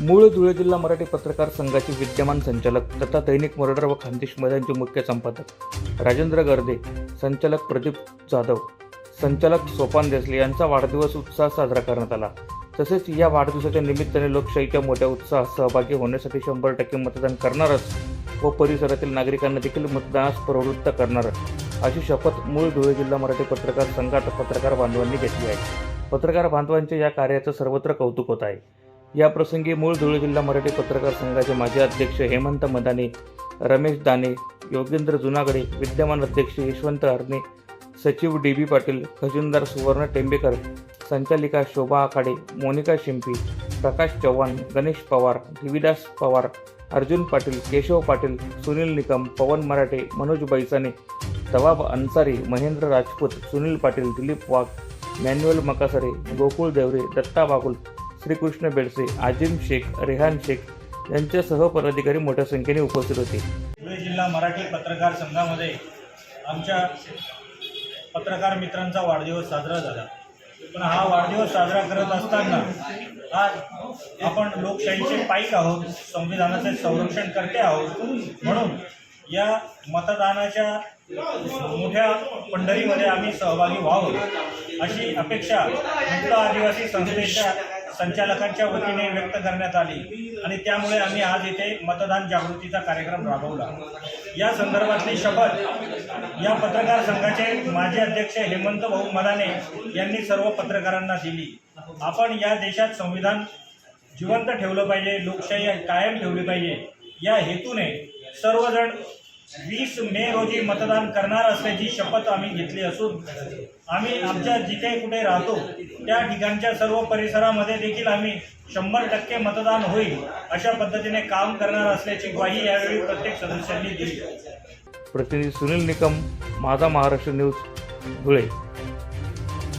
मूळ धुळे जिल्हा मराठी पत्रकार संघाचे विद्यमान संचालक तथा दैनिक मर्डर व खानदेश मैदानचे मुख्य संपादक राजेंद्र गर्दे संचालक प्रदीप जाधव संचालक सोपान देसले यांचा वाढदिवस उत्साह साजरा करण्यात आला. तसेच या वाढदिवसाच्या निमित्ताने लोकशाहीच्या मोठ्या उत्साहात सहभागी होण्यासाठी शंभर टक्के मतदान करणारच व परिसरातील नागरिकांना देखील मतदानास प्रवृत्त करणार अशी शपथ मूळ धुळे जिल्हा मराठी पत्रकार संघात पत्रकार बांधवांनी घेतली आहे. पत्रकार बांधवांच्या या कार्याचं सर्वत्र कौतुक होत आहे. या प्रसंगी मूळ धुळे जिल्हा मराठी पत्रकार संघाचे माजी अध्यक्ष हेमंत मदाने रमेश दाने योगेंद्र जुनागडे विद्यमान अध्यक्ष यशवंत हरणे सचिव डी बी पाटील खजिनदार सुवर्ण टेंबेकर संचालिका शोभा आखाडे मोनिका शिंपी प्रकाश चव्हाण गणेश पवार दिविदास पवार अर्जुन पाटील केशव पाटील सुनील निकम पवन मराठे मनोज बैसाने तवाब अन्सारी महेंद्र राजपूत सुनील पाटील दिलीप वाघ मॅन्युअल मकासरे गोकुळ देवरे दत्ता बागुल श्रीकृष्ण बेडसे आजिम शेख रेहान शेख यांच्यासह पदाधिकारी मोठ्या संख्येने उपस्थित होते. धुळे जिल्हा मराठी पत्रकार संघामध्ये आमच्या पत्रकार मित्रांचा वाढदिवस साजरा झाला. पण हा वाढदिवस साजरा करत असताना आज आपण लोकशाहीचे पाईक आहोत संविधानाचे संरक्षण करते आहोत म्हणून या मतदानाच्या मोठ्या पंढरीमध्ये आम्ही सहभागी व्हावं अशी अपेक्षा मुक्त आदिवासी संस्थेच्या संचालकांच्या वतीने व्यक्त करण्यात आली आणि त्यामुळे आम्ही आज इथे मतदान जागृतीचा कार्यक्रम राबवला. या संदर्भातली शपथ या पत्रकार संघाचे माजी अध्यक्ष हेमंत भाऊ मदाने यांनी सर्व पत्रकारांना दिली. आपण या देशात संविधान जिवंत ठेवलं पाहिजे लोकशाही कायम ठेवली पाहिजे. या हेतूने सर्वजण वीस मे रोजी मतदान करणार असल्याची शपथ आम्ही घेतली असून आम्ही आमच्या जिथे कुठे राहतो त्या ठिकाणच्या सर्व परिसरामध्ये देखील आम्ही शंभर टक्के मतदान होईल अशा पद्धतीने काम करणार असल्याची ग्वाही यावेळी प्रत्येक सदस्यांनी दिली. प्रतिनिधी सुनील निकम माझा महाराष्ट्र न्यूज धुळे.